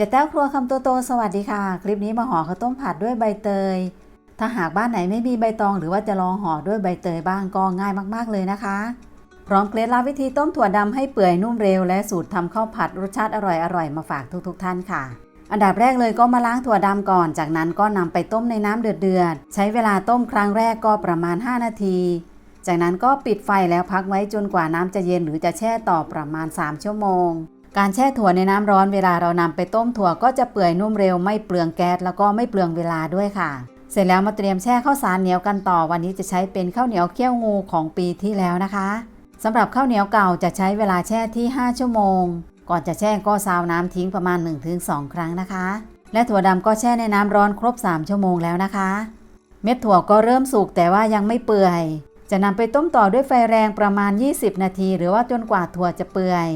อย่าแต้วครัวคำโตโตสวัสดีค่ะ คลิปนี้มาห่อข้าวต้มผัดด้วยใบเตย ถ้าหากบ้านไหนไม่มีใบตองหรือว่าจะลองห่อด้วยใบเตยบ้างก็ง่ายมากๆเลยนะคะ พร้อมเคล็ดลับวิธีต้มถั่วดำให้เปื่อยนุ่มเร็วและสูตรทำข้าวผัดรสชาติอร่อยๆมาฝากทุกๆ ท่านค่ะ อันดับแรกเลยก็มาล้างถั่วดำก่อน จากนั้นก็นำไปต้มในน้ำเดือดๆใช้เวลาต้มครั้งแรกก็ประมาณ 5 นาที จากนั้นก็ปิดไฟแล้วพักไว้จนกว่าน้ำจะเย็นหรือจะแช่ต่อประมาณ 3 ชั่วโมง การแช่ถั่วในน้ำร้อนเวลาเรานำไปต้มถั่วก็จะเปื่อยนุ่มเร็วไม่เปลืองแก๊สแล้วก็ไม่เปลืองเวลาด้วยค่ะ เสร็จแล้วมาเตรียมแช่ข้าวสารเหนียวกันต่อ วันนี้จะใช้เป็นข้าวเหนียวเคี่ยวงูของปีที่แล้วนะคะสำหรับข้าวเหนียวเก่าจะใช้เวลาแช่ที่ 5 ชั่วโมง ก่อนจะแช่ก็ซาวน้ำทิ้งประมาณ 1-2 ครั้งนะคะ และถั่วดำก็แช่ในน้ำร้อนครบ 3 ชั่วโมงแล้วนะคะ เม็ดถั่วก็เริ่มสุกแต่ว่ายังไม่เปื่อย จะนำไปต้มต่อด้วยไฟแรงประมาณ 20 นาที หรือว่าจนกว่าถั่วจะเปื่อย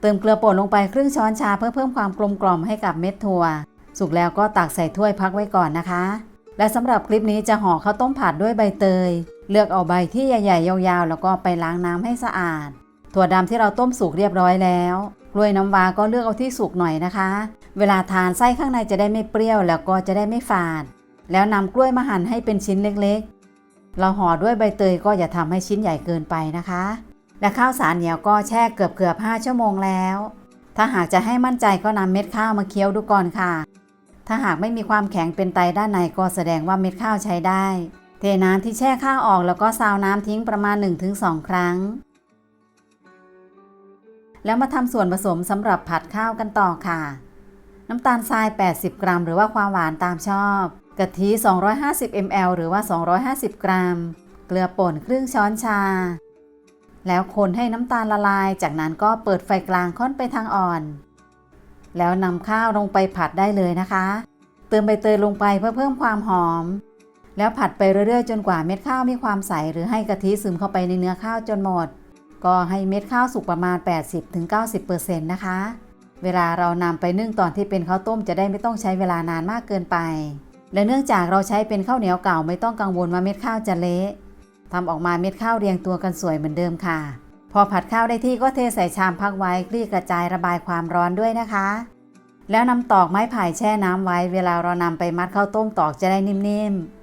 เติมเกลือป่นลงไปครึ่งช้อนชาเพื่อเพิ่มความกลมกล่อมให้กับเม็ดถั่ว สุกแล้วก็ตักใส่ถ้วยพักไว้ก่อนนะคะ และสำหรับคลิปนี้จะห่อข้าวต้มผัดด้วยใบเตย เลือกเอาใบที่ใหญ่ๆ ยาวๆ แล้วก็ไปล้างน้ำให้สะอาด ถั่วดำที่เราต้มสุกเรียบร้อยแล้วกล้วยน้ำว้าก็เลือกเอาที่สุกหน่อยนะคะ เวลาทานไส้ข้างในจะได้ไม่เปรี้ยวแล้วก็จะได้ไม่ฝาด แล้วนำกล้วยมาหั่นให้เป็นชิ้นเล็กๆ เราห่อด้วยใบเตยก็อย่าทำให้ชิ้นใหญ่เกินไปนะคะ และข้าวสารเหนียวก็แช่เกือบเกือบ5ชั่วโมงแล้ว ถ้าหากจะให้มั่นใจก็นำเม็ดข้าวมาเคี้ยวดูก่อนค่ะ ถ้าหากไม่มีความแข็งเป็นไตด้านในก็แสดงว่าเม็ดข้าวใช้ได้ เทน้ำที่แช่ข้าวออกแล้วก็ซาวน้ำทิ้งประมาณ 1-2 ครั้ง แล้วมาทำส่วนผสมสำหรับผัดข้าวกันต่อค่ะ น้ำตาลทราย 80 กรัม หรือว่าความหวานตามชอบกะทิ 250 ml หรือว่า 250 กรัม เกลือป่นครึ่งช้อนชา แล้วคนให้น้ำตาลละลาย จากนั้นก็เปิดไฟกลางค่อนไปทางอ่อน แล้วนำข้าวลงไปผัดได้เลยนะคะ เติมใบเตยลงไปเพื่อเพิ่มความหอม แล้วผัดไปเรื่อยๆ จนกว่าเม็ดข้าวมีความใส หรือให้กะทิซึมเข้าไปในเนื้อข้าวจนหมด ก็ให้เม็ดข้าวสุกประมาณ 80-90%นะคะ เวลาเรานำไปนึ่งตอนที่เป็นข้าวต้มจะได้ไม่ต้องใช้เวลานานมากเกินไป และเนื่องจากเราใช้เป็นข้าวเหนียวเก่าไม่ต้องกังวลว่าเม็ดข้าวจะเละ ทำออกมาเม็ดข้าวเรียงตัวกันสวยเหมือนเดิมค่ะ พอผัดข้าวได้ที่ก็เทใส่ชามพักไว้คลี่กระจายระบายความร้อนด้วยนะคะ แล้วนำตอกไม้ไผ่แช่น้ำไว้ เวลาเรานำไปมัดข้าวต้มตอกจะได้นิ่มๆ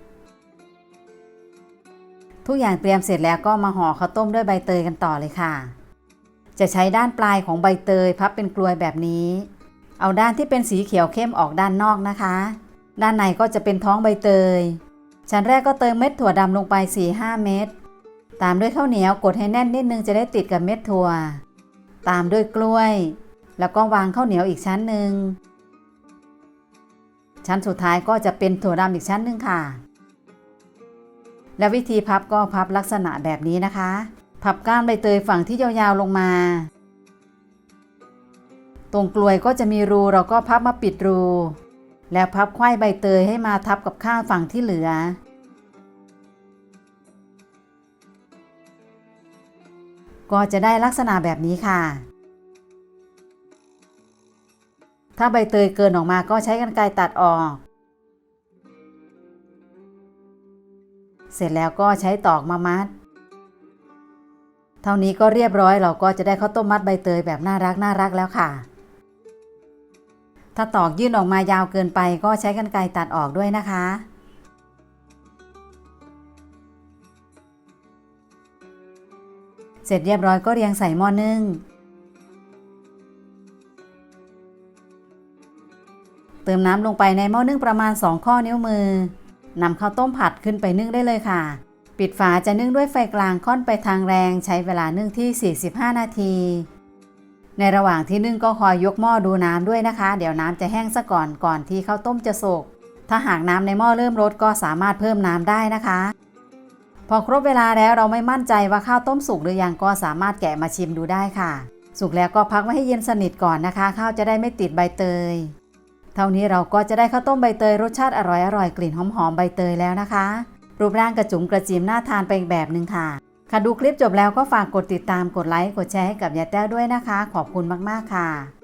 ทุกอย่างเตรียมเสร็จแล้วก็มาห่อข้าวต้มด้วยใบเตยกันต่อเลยค่ะ จะใช้ด้านปลายของใบเตยพับเป็นกลวยแบบนี้ เอาด้านที่เป็นสีเขียวเข้มออกด้านนอกนะคะ ด้านในก็จะเป็นท้องใบเตย ชั้นแรกก็เติมเม็ดถั่วดำลงไป 4-5 เม็ด ตามด้วยข้าวเหนียวกดให้แน่นนิดนึงจะได้ติดกับเม็ดถั่ว ตามด้วยกล้วย แล้วก็วางข้าวเหนียวอีกชั้นหนึ่ง ชั้นสุดท้ายก็จะเป็นถั่วดำอีกชั้นหนึ่งค่ะ และวิธีพับก็พับลักษณะแบบนี้นะคะ พับก้านใบเตยฝั่งที่ยาวๆลงมา ตรงกลวยก็จะมีรูเราก็พับมาปิดรู แล้วพับไขว้ใบเตยให้มาทับกับข้างฝั่งที่เหลือ ก็จะได้ลักษณะแบบนี้ค่ะ ถ้าใบเตยเกินออกมาก็ใช้กรรไกรตัดออก เสร็จแล้วก็ใช้ตอกมามัด เท่านี้ก็เรียบร้อยเราก็จะได้ข้าวต้มมัดใบเตยแบบน่ารักน่ารักแล้วค่ะ ถ้าตอกยื่นออกมายาวเกินไปก็ใช้กรรไกรตัดออกด้วยนะคะ เสร็จเรียบร้อยก็เรียงใส่หม้อนึ่ง เติมน้ำลงไปในหม้อนึ่งประมาณ 2 ข้อนิ้วมือนำข้าวต้มผัดขึ้นไปนึ่งได้เลยค่ะ ปิดฝาจะนึ่งด้วยไฟกลางค่อนไปทางแรง ใช้เวลานึ่งที่ 45 นาที ในระหว่างที่นึ่งก็คอยยกหม้อดูน้ำด้วยนะคะ เดี๋ยวน้ำจะแห้งซะก่อนก่อนที่ข้าวต้มจะสุกถ้าหากน้ำในหม้อเริ่มลดก็สามารถเพิ่มน้ำได้นะคะ พอครบเวลาแล้วเราไม่มั่นใจว่าข้าวต้มสุกหรือยังก็สามารถแกะมาชิมดูได้ค่ะ สุกแล้วก็พักไว้ให้เย็นสนิทก่อนนะคะ ข้าวจะได้ไม่ติดใบเตย เท่านี้เราก็จะได้ข้าวต้มใบเตยรสชาติอร่อยอร่อยกลิ่นหอมๆใบเตยแล้วนะคะ รูปร่างกระจุ๋มกระจิมน่าทานไปอีกแบบหนึ่งค่ะ ค่ะดูคลิปจบแล้วก็ฝากกดติดตามกดไลค์กดแชร์ให้กับยายแต้วด้วยนะคะ ขอบคุณมาก ๆ ค่ะ